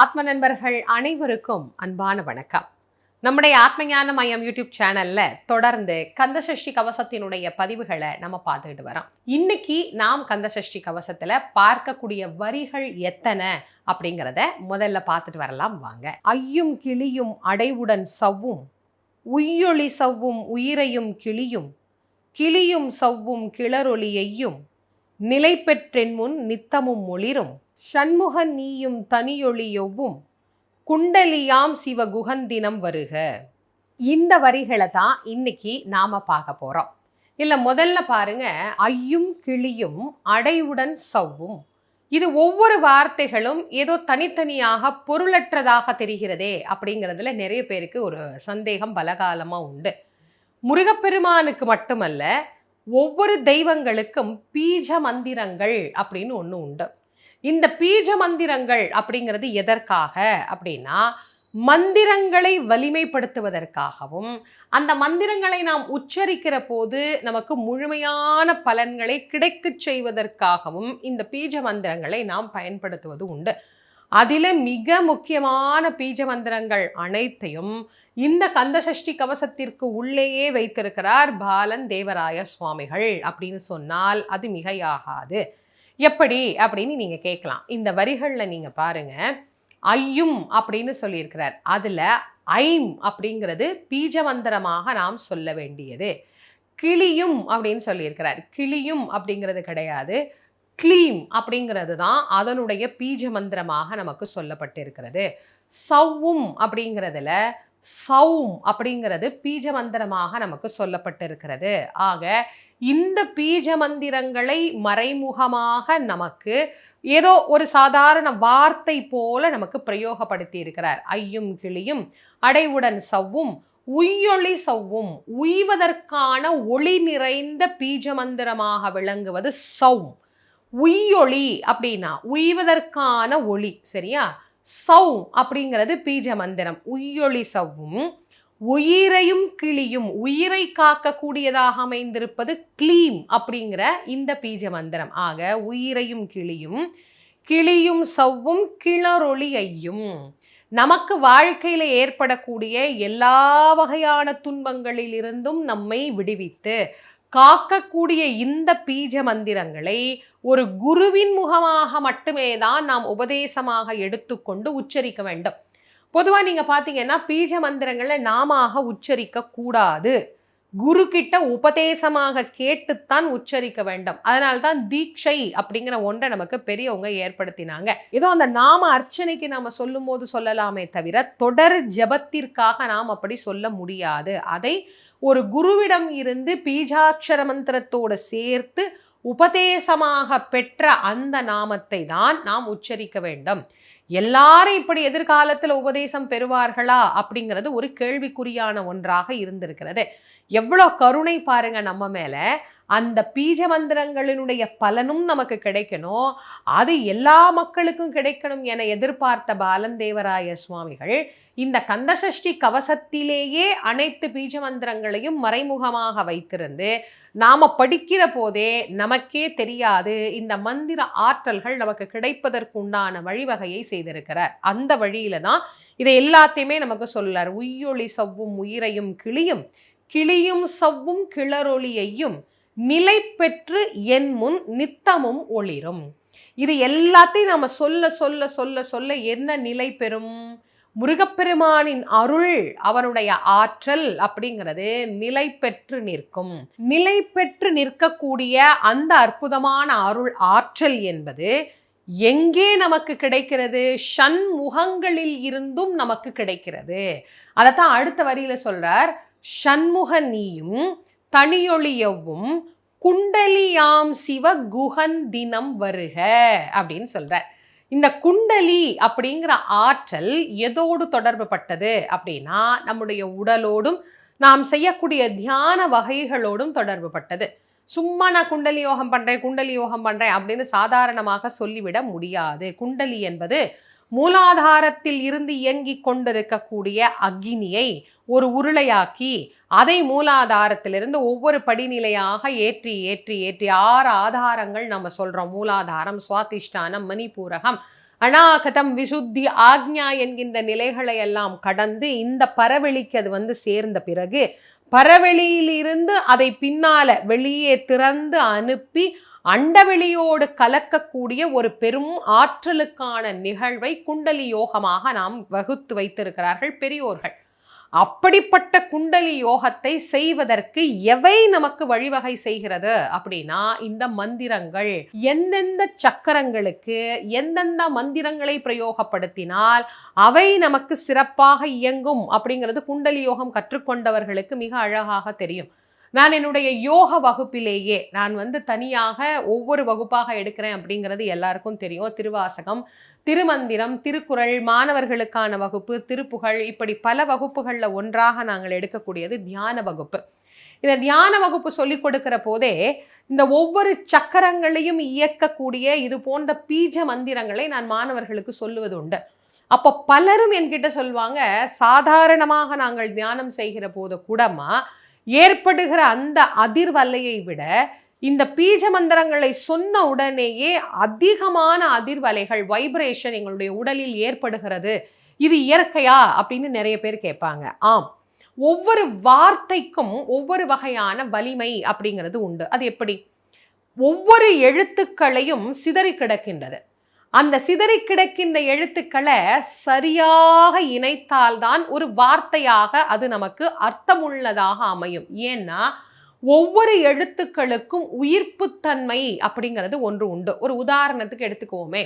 ஆத்ம நண்பர்கள் அனைவருக்கும் அன்பான வணக்கம். நம்முடைய ஆத்மஞான மையம் யூடியூப் சேனல்ல தொடர்ந்து கந்தசஷ்டி கவசத்தினுடைய பதிவுகளை நம்ம பார்த்துக்கிட்டு வரோம். இன்னைக்கு நாம் கந்தசஷ்டி கவசத்துல பார்க்கக்கூடிய வரிகள் எத்தனை அப்படிங்கிறத முதல்ல பார்த்துட்டு வரலாம் வாங்க. ஐயும் கிளியும் அடைவுடன் சவ்வும் உய்யொளி சவ்வும் உயிரையும் கிளியும் கிளியும் சவ்வும் கிளரொளியையும் நிலை பெற்றென் முன் நித்தமும் ஒளிரும். ஷண்முக நீயும் தனியொளியொவ்வும் குண்டலியாம் சிவ குகந்தினம் வருக. இந்த வரிகளை தான் இன்னைக்கு நாம பார்க்க போறோம். இல்ல முதல்ல பாருங்க. ஐயும் கிளியும் அடைவுடன் சவ்வும். இது ஒவ்வொரு வார்த்தைகளும் ஏதோ தனித்தனியாக பொருளற்றதாக தெரிகிறதே அப்படிங்கிறதுல நிறைய பேருக்கு ஒரு சந்தேகம் பலகாலமாக உண்டு. முருகப்பெருமானுக்கு மட்டுமல்ல ஒவ்வொரு தெய்வங்களுக்கும் பீஜ மந்திரங்கள் அப்படின்னு ஒன்று உண்டு. இந்த பீஜ மந்திரங்கள் அப்படிங்கிறது எதற்காக அப்படின்னா மந்திரங்களை வலிமைப்படுத்துவதற்காகவும் அந்த மந்திரங்களை நாம் உச்சரிக்கிற போது நமக்கு முழுமையான பலன்களை கிடைக்கச் செய்வதற்காகவும் இந்த பீஜ மந்திரங்களை நாம் பயன்படுத்துவது உண்டு. அதில் மிக முக்கியமான பீஜ மந்திரங்கள் அனைத்தையும் இந்த கந்தசஷ்டி கவசத்திற்கு உள்ளேயே வைத்திருக்கிறார் பாலன் தேவராய சுவாமிகள் அப்படின்னு சொன்னால் அது மிகையாகாது. எப்படி? அப்படின்னு நீங்க கேட்கலாம். இந்த வரிகளில் நீங்க பாருங்க. ஐயும் அப்படின்னு சொல்லியிருக்கிறார். அதுல ஐம் அப்படிங்கிறது பீஜமந்திரமாக நாம் சொல்ல வேண்டியது. கிளியும் அப்படின்னு சொல்லியிருக்கிறார். கிளியும் அப்படிங்கிறது கிடையாது. க்ளீம் அப்படிங்கிறது தான் அதனுடைய பீஜ மந்திரமாக நமக்கு சொல்லப்பட்டிருக்கிறது. சவ்வும் அப்படிங்கிறதுல சௌம் அப்படிங்கிறது பீஜ மந்திரமாக நமக்கு சொல்லப்பட்டிருக்கிறது. ஆக இந்த பீஜ மந்திரங்களை மறைமுகமாக நமக்கு ஏதோ ஒரு சாதாரண வார்த்தை போல நமக்கு பிரயோகப்படுத்தி இருக்கிறார் ஐயும் கிளியும் அடைவுடன் சவ்வும் உய்யொளி சவ்வும் உய்வதற்கான ஒளி நிறைந்த பீஜ மந்திரமாக விளங்குவது சௌம். உய்யொளி அப்படின்னா உய்வதற்கான ஒளி சரியா? சவ் அப்படிங்கிறது பீஜ மந்திரம். உய்யொளி சவ்வும் உயிரையும் கிளியும் உயிரை காக்கக்கூடியதாக அமைந்திருப்பது க்ளீம் அப்படிங்கிற இந்த பீஜ மந்திரம். ஆக உயிரையும் கிளியும் கிளியும் சவ்வும் கிளறொளியையும் நமக்கு வாழ்க்கையில் ஏற்படக்கூடிய எல்லா வகையான துன்பங்களிலிருந்தும் நம்மை விடுவித்து காக்கக்கூடிய இந்த பீஜ மந்திரங்களை ஒரு குருவின் முகமாக மட்டுமே தான் நாம் உபதேசமாக எடுத்துக்கொண்டு உச்சரிக்க வேண்டும். பொதுவாக நீங்கள் பார்த்தீங்கன்னா பீஜ மந்திரங்களை நாம உச்சரிக்க கூடாது. குரு கிட்ட உபதேசமாக கேட்டுத்தான் உச்சரிக்க வேண்டும். அதனால்தான் தீட்சை அப்படிங்கிற ஒன்றை நமக்கு பெரியவங்க ஏற்படுத்தினாங்க. ஏதோ அந்த நாம அர்ச்சனைக்கு நாம சொல்லும் போது சொல்லலாமே தவிர தொடர் ஜபத்திற்காக நாம் அப்படி சொல்ல முடியாது. அதை ஒரு குருவிடம் இருந்து பீஜாட்சர மந்திரத்தோடு சேர்த்து உபதேசமாக பெற்ற அந்த நாமத்தை தான் நாம் உச்சரிக்க வேண்டும். எல்லாரும் இப்படி எதிர்காலத்தில் உபதேசம் பெறுவார்களா அப்படிங்கிறது ஒரு கேள்விக்குறியான ஒன்றாக இருந்திருக்கிறது. எவ்வளோ கருணை பாருங்க நம்ம மேல. அந்த பீஜ மந்திரங்களினுடைய பலனும் நமக்கு கிடைக்கணும். அது எல்லா மக்களுக்கும் கிடைக்கணும் என எதிர்பார்த்த பாலந்தேவராய சுவாமிகள் இந்த கந்தசஷ்டி கவசத்திலேயே அனைத்து பீஜ மந்திரங்களையும் மறைமுகமாக வைத்திருந்து நாம் படிக்கிற போதே நமக்கே தெரியாது இந்த மந்திர ஆற்றல்கள் நமக்கு கிடைப்பதற்கு உண்டான வழிவகையை செய்திருக்கிறார். அந்த வழியில தான் இதை எல்லாத்தையுமே நமக்கு சொல்லார் உய்யொளி சவ்வும் உயிரையும் கிளியும் கிளியும் சவ்வும் கிளறொளியையும் நிலை பெற்று என் முன் நித்தமும் ஒளிரும். இது எல்லாத்தையும் நம்ம சொல்ல சொல்ல சொல்ல சொல்ல என்ன நிலை பெறும்? முருகப்பெருமானின் அருள் அவனுடைய ஆற்றல் அப்படிங்கிறது நிலை பெற்று நிற்கும். நிலை பெற்று நிற்கக்கூடிய அந்த அற்புதமான அருள் ஆற்றல் என்பது எங்கே நமக்கு கிடைக்கிறது? ஷண்முகங்களில் இருந்தும் நமக்கு கிடைக்கிறது. அதைத்தான் அடுத்த வரியில சொல்றார். ஷண்முக நீயும் தனியொழியவும் குண்டலியாம் சிவ குகன் தினம் வருக அப்படின்னு சொல்கிறார் இந்த குண்டலி அப்படிங்கிற ஆற்றல் எதோடு தொடர்பு பட்டது அப்படின்னா நம்முடைய உடலோடும் நாம் செய்யக்கூடிய தியான வகைகளோடும் தொடர்பு பட்டது. சும்மா நான் குண்டலி யோகம் பண்றேன் குண்டலி யோகம் பண்றேன் அப்படின்னு சாதாரணமாக சொல்லிவிட முடியாது. குண்டலி என்பது மூலாதாரத்தில் இருந்து இயங்கிக் கொண்டிருக்கக்கூடிய அக்னியை ஒரு உருளையாக்கி அதை மூலாதாரத்திலிருந்து ஒவ்வொரு படிநிலையாக ஏற்றி ஏற்றி ஏற்றி ஆறு ஆதாரங்கள் நம்ம சொல்றோம். மூலாதாரம் சுவாதிஷ்டானம் மணிபூரகம் அனாகதம் விசுத்தி ஆக்ஞா என்கின்ற நிலைகளை எல்லாம் கடந்து இந்த பரவெளிக்கு அது வந்து சேர்ந்த பிறகு பரவெளியிலிருந்து அதை பின்னால வெளியே திறந்து அனுப்பி அண்டவெளியோடு கலக்கக்கூடிய ஒரு பெரும் ஆற்றலுக்கான நிகழ்வை குண்டலி யோகமாக நாம் வகுத்து வைத்திருக்கிறார்கள் பெரியோர்கள். அப்படிப்பட்ட குண்டலி யோகத்தை செய்வதற்கு எவை நமக்கு வழிவகை செய்கிறது அப்படின்னா இந்த மந்திரங்கள் எந்தெந்த சக்கரங்களுக்கு எந்தெந்த மந்திரங்களை பிரயோகப்படுத்தினால் அவை நமக்கு சிறப்பாக இயங்கும் அப்படிங்கிறது குண்டலி யோகம் கற்றுக்கொண்டவர்களுக்கு மிக அழகாக தெரியும். நான் என்னுடைய யோக வகுப்பிலேயே நான் வந்து தனியாக ஒவ்வொரு வகுப்பாக எடுக்கிறேன் அப்படிங்கிறது எல்லாருக்கும் தெரியும். திருவாசகம் திருமந்திரம் திருக்குறள் மாணவர்களுக்கான வகுப்பு திருப்புகழ் இப்படி பல வகுப்புகளில் ஒன்றாக நாங்கள் எடுக்கக்கூடியது தியான வகுப்பு. இந்த தியான வகுப்பு சொல்லிக் கொடுக்கிற போதே இந்த ஒவ்வொரு சக்கரங்களையும் இயக்கக்கூடிய இது போன்ற பீஜ மந்திரங்களை நான் மாணவர்களுக்கு சொல்லுவது உண்டு. அப்போ பலரும் என்கிட்ட சொல்லுவாங்க சாதாரணமாக நாங்கள் தியானம் செய்கிற போது கூடமா ஏற்படுகிற அந்த அதிர்வலையை விட இந்த பீஜ மந்திரங்களை சொன்ன உடனேயே அதிகமான அதிர்வலைகள் வைப்ரேஷன் எங்களுடைய உடலில் ஏற்படுகிறது. இது இயற்கையா? அப்படின்னு நிறைய பேர் கேட்பாங்க. ஆம். ஒவ்வொரு வார்த்தைக்கும் ஒவ்வொரு வகையான வலிமை அப்படிங்கிறது உண்டு. அது எப்படி? ஒவ்வொரு எழுத்துக்களையும் சிதறி கிடக்கின்றது. அந்த சிதறி கிடக்கின்ற எழுத்துக்களை சரியாக இணைத்தால்தான் ஒரு வார்த்தையாக அது நமக்கு அர்த்தமுள்ளதாக அமையும். ஏன்னா ஒவ்வொரு எழுத்துக்களுக்கும் உயிர்ப்புத்தன்மை அப்படிங்கிறது ஒன்று உண்டு. ஒரு உதாரணத்துக்கு எடுத்துக்குவோமே.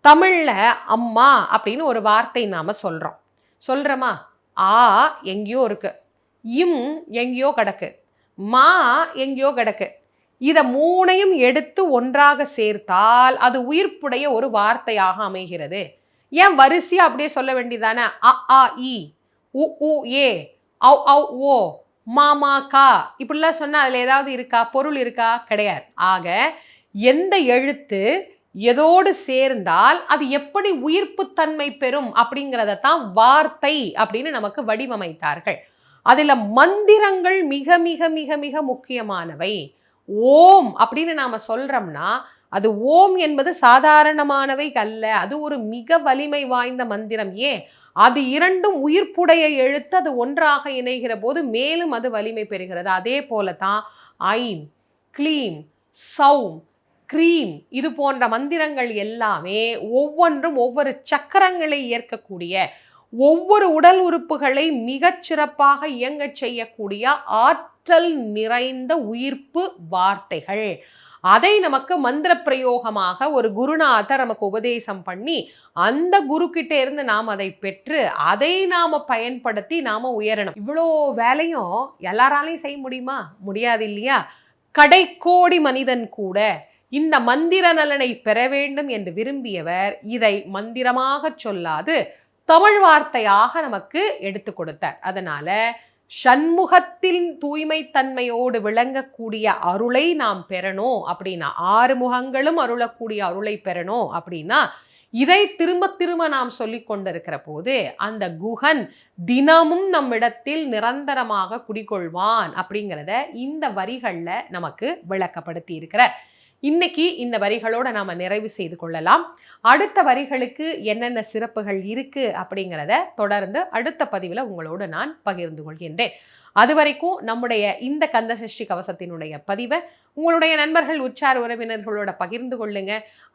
தமிழில் அம்மா அப்படின்னு ஒரு வார்த்தை நாம் சொல்கிறோம் சொல்கிறோமா ஆ எங்கேயோ இருக்குது இம் எங்கேயோ கிடக்கு. மா எங்கேயோ கிடக்கு. இதை மூணையும் எடுத்து ஒன்றாக சேர்த்தால் அது உயிர்ப்புடைய ஒரு வார்த்தையாக அமைகிறது. ஏன் வரிசையா அப்படியே சொல்ல வேண்டியதானே? அ ஆ இ உ உ ஏ அவ் அவ் ஓ மாமா கா. இப்படிலாம் சொன்னால் அதில் ஏதாவது இருக்கா? பொருள் இருக்கா? கிடையாது. ஆக எந்த எழுத்து எதோடு சேர்ந்தால் அது எப்படி உயிர்ப்புத்தன்மை பெறும் அப்படிங்கிறத தான் வார்த்தை அப்படின்னு நமக்கு வடிவமைத்தார்கள். அதில் மந்திரங்கள் மிக மிக மிக மிக முக்கியமானவை. ஓம் அப்படின்னு நாம் சொல்கிறோம்னா அது ஓம் என்பது சாதாரணமானவை அல்ல அது ஒரு மிக வலிமை வாய்ந்த மந்திரம். ஏன்? அது இரண்டும் உயிர்ப்புடைய எழுத்து அது ஒன்றாக இணைகிற போது மேலும் அது வலிமை பெறுகிறது. அதே போல தான் ஐம் க்ளீம் சௌம் க்ரீம் இது போன்ற மந்திரங்கள் எல்லாமே ஒவ்வொன்றும் ஒவ்வொரு சக்கரங்களை ஏற்கக்கூடிய ஒவ்வொரு உடல் உறுப்புகளை மிகச் சிறப்பாக இயங்கச் செய்யக்கூடிய ஆற்றல் நிறைந்த உயிர்ப்பு வார்த்தைகள். அதை நமக்கு மந்திர பிரயோகமாக ஒரு குருநாதர் நமக்கு உபதேசம் பண்ணி அந்த குரு கிட்ட இருந்து நாம் அதை பெற்று அதை நாம் பயன்படுத்தி நாம உயரணும். இவ்வளோ வேலையும் எல்லாராலையும் செய்ய முடியுமா? முடியாது இல்லையா? கடைக்கோடி மனிதன் கூட இந்த மந்திர நலனை பெற வேண்டும் என்று விரும்பியவர் இதை மந்திரமாக சொல்லாது தமிழ் வார்த்தையாக நமக்கு எடுத்து கொடுத்தார். அதனால சண்முகத்தின் தூய்மை தன்மையோடு விளங்கக்கூடிய அருளை நாம் பெறணும். அப்படின்னா ஆறு முகங்களும் அருளக்கூடிய அருளை பெறணும். அப்படின்னா இதை திரும்ப திரும்ப நாம் சொல்லி கொண்டிருக்கிற போது அந்த குகன் தினமும் நம்மிடத்தில் நிரந்தரமாக குடிகொள்வான் அப்படிங்கிறத இந்த வரிகளில் நமக்கு விளக்கப்படுத்தி இருக்கிற இன்னைக்கு இந்த வரிகளோட நாம நிறைவு செய்து கொள்ளலாம். அடுத்த வரிகளுக்கு என்னென்ன சிறப்புகள் இருக்குது அப்படிங்கிறத தொடர்ந்து அடுத்த பதிவில் உங்களோடு நான் பகிர்ந்து கொள்கின்றேன். அது வரைக்கும் நம்முடைய இந்த கந்த சஷ்டி கவசத்தினுடைய பதிவை உங்களுடைய நண்பர்கள் உச்சார உறவினர்களோட பகிர்ந்து கொள்ளுங்க.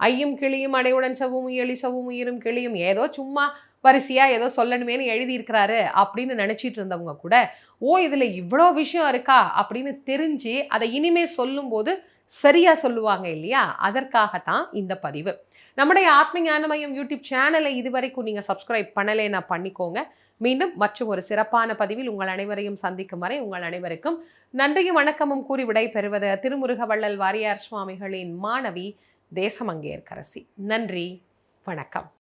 ஐயும் கிளியும் அடையுடன் சவும் எளி சவும் உயிரும் கிளியும் ஏதோ சும்மா வரிசையாக ஏதோ சொல்லணுமேனு எழுதியிருக்கிறாரு அப்படின்னு நினச்சிட்டு இருந்தவங்க கூட ஓ இதில் இவ்வளோ விஷயம் இருக்கா? அப்படின்னு தெரிஞ்சு அதை இனிமே சொல்லும்போது சரியாக சொல்லுவாங்க இல்லையா? அதற்காகத்தான் இந்த பதிவு. நம்முடைய ஆத்ம ஞானமயம் யூடியூப் சேனலை இதுவரைக்கும் நீங்கள் சப்ஸ்கிரைப் பண்ணலைன்னா பண்ணிக்கோங்க. மீண்டும் மற்றும் ஒரு சிறப்பான பதிவில் உங்கள் அனைவரையும் சந்திக்கும் வரை உங்கள் அனைவருக்கும் நன்றியும் வணக்கமும் கூறி விடை பெறுவது திருமுருக வள்ளல் வாரியார் சுவாமிகளின் மாணவி தேசமங்கேற்கரசி. நன்றி வணக்கம்.